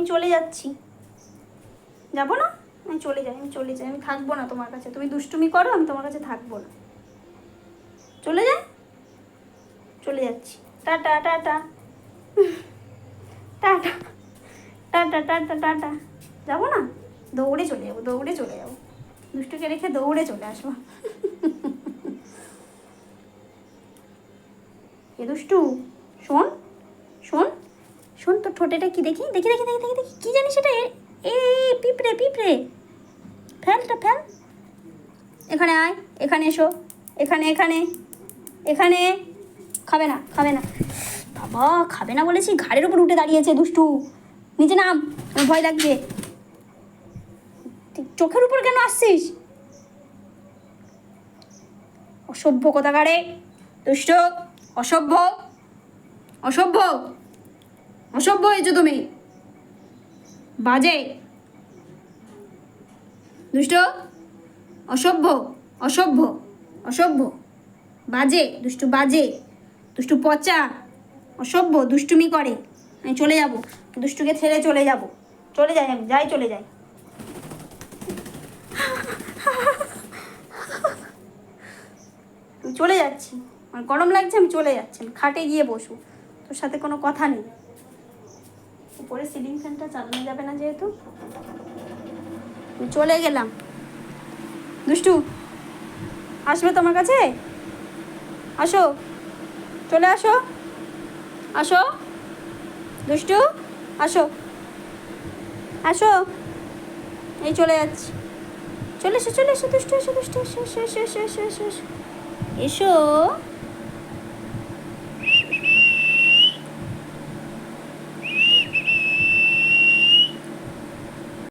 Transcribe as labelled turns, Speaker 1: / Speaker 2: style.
Speaker 1: আমি চলে যাচ্ছি। যাব না? আমি চলে যাই, আমি চলে যাই, আমি থাকব না তোমার কাছে। তুমি দুষ্টুমি করো, আমি তোমার কাছে থাকব না। চলে যাই? চলে যাচ্ছি। Tata tata. Tata tata tata tata. যাব না? দৌড়ে চলে যাব, দৌড়ে চলে যাব। দুষ্টুকে রেখে দৌড়ে চলে আসব। এ দুষ্টু, শোন শোন। শোন তোর ঠোঁটেটা কি দেখি? দেখি দেখি দেখি দেখি দেখি। কী জানিস এটা? এ পিঁপড়ে পিঁপড়ে। ফেলটা ফেল। এখানে আয়, এখানে এসো। এখানে এখানে এখানে। খাবে না খাবে না। বাবা, খাবে না বলেছি, ঘাড়ের উপর উঠে দাঁড়িয়েছে দুষ্টু। নিচে নাম ভয় তুই চোখের উপর কেন আসছিস? অসভ্য কোথাকারে দুষ্ট, অসভ্য। অসভ্য। অসভ্য হয়েছো তুমি। বাজে। দুষ্ট। অসভ্য। অসভ্য। অসভ্য। বাজে। দুষ্টু বাজে। দুষ্টু পচা। অসভ্য। দুষ্টুমি করে। আমি চলে যাব। দুষ্টুকে ছেড়ে চলে যাব। চলে যাই আমি। যাই চলে যাই। চলে যাচ্ছি। আমার গরম লাগছে, আমি চলে যাচ্ছি। খাটে গিয়ে বসবো। তোর সাথে কোনো কথা নেই। উপরে সিলিং ফ্যানটা চালানো যাবে না যেহেতু চলে গেলাম দুষ্টু আসবে তোমার কাছে আসো চলে আসো আসো দুষ্টু আসো আসো এই চলে যাচ্ছি চলে এসো চলে এসো দুষ্টু এসো দুষ্টু এসো এসো এসো এসো এসো এসো এসো